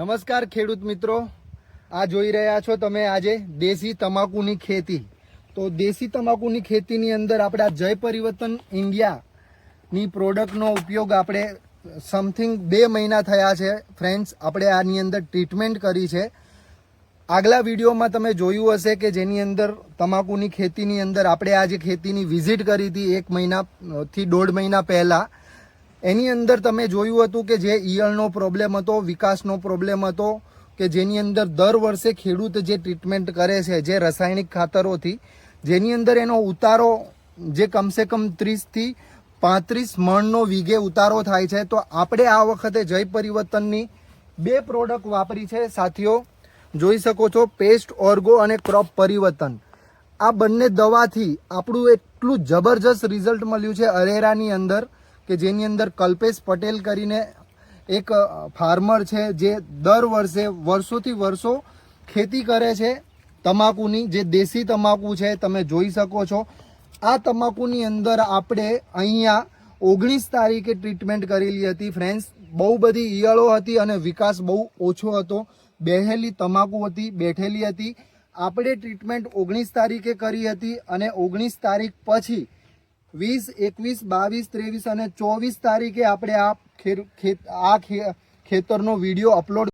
નમસ્કાર ખેડૂત મિત્રો. આ જોઈ રહ્યા છો તમે આજે દેશી તમાકુની ખેતી. તો દેશી તમાકુની ખેતીની અંદર આપણે આ જય પરિવર્તન ઇન્ડિયાની પ્રોડક્ટનો ઉપયોગ આપણે સમથિંગ બે મહિના થયા છે. ફ્રેન્ડ્સ, આપણે આની અંદર ટ્રીટમેન્ટ કરી છે. આગલા વિડીયોમાં તમે જોયું હશે કે જેની અંદર તમાકુની ખેતીની અંદર આપણે આજે ખેતીની વિઝિટ કરી હતી એક મહિનાથી દોઢ મહિના પહેલા. એની અંદર તમે જોયું હતું કે જે ઈયળનો પ્રોબ્લેમ હતો, વિકાસનો પ્રોબ્લેમ હતો, કે જેની અંદર દર વર્ષે ખેડૂત જે ટ્રીટમેન્ટ કરે છે, જે રાસાયણિક ખાતરોથી, જેની અંદર એનો ઉતારો જે કમસે કમ ત્રીસથી પાંત્રીસ મણનો વીઘે ઉતારો થાય છે, તો આપણે આ વખતે જય પરિવર્તનની બે પ્રોડક્ટ વાપરી છે. સાથીઓ, જોઈ શકો છો પેસ્ટ ઓર્ગો અને ક્રોપ પરિવર્તન. આ બંને દવાથી આપણું એટલું જબરજસ્ત રિઝલ્ટ મળ્યું છે અરેરાની અંદર. કે જેની અંદર કલ્પેશ પટેલ કરીને એક ફાર્મર છે જે દર વર્ષે વર્ષોથી વર્ષો ખેતી કરે છે તમાકુની, જે દેશી તમાકુ છે, તમે જોઈ શકો છો. આ તમાકુની અંદર આપણે અહીંયા ઓગણીસ તારીખે ટ્રીટમેન્ટ કરેલી હતી. ફ્રેન્ડ્સ બહુ બધી ઈયળો હતી અને વિકાસ બહુ ઓછો હતો. બેહેલી તમાકુ હતી, બેઠેલી હતી. આપણે ટ્રીટમેન્ટ ઓગણીસ તારીખે કરી હતી અને ઓગણીસ તારીખ પછી વીસ એકવીસ બાવીસ ત્રેવીસ અને ચોવીસ તારીખે આપણે આ ખેતરનો વીડિયો અપલોડ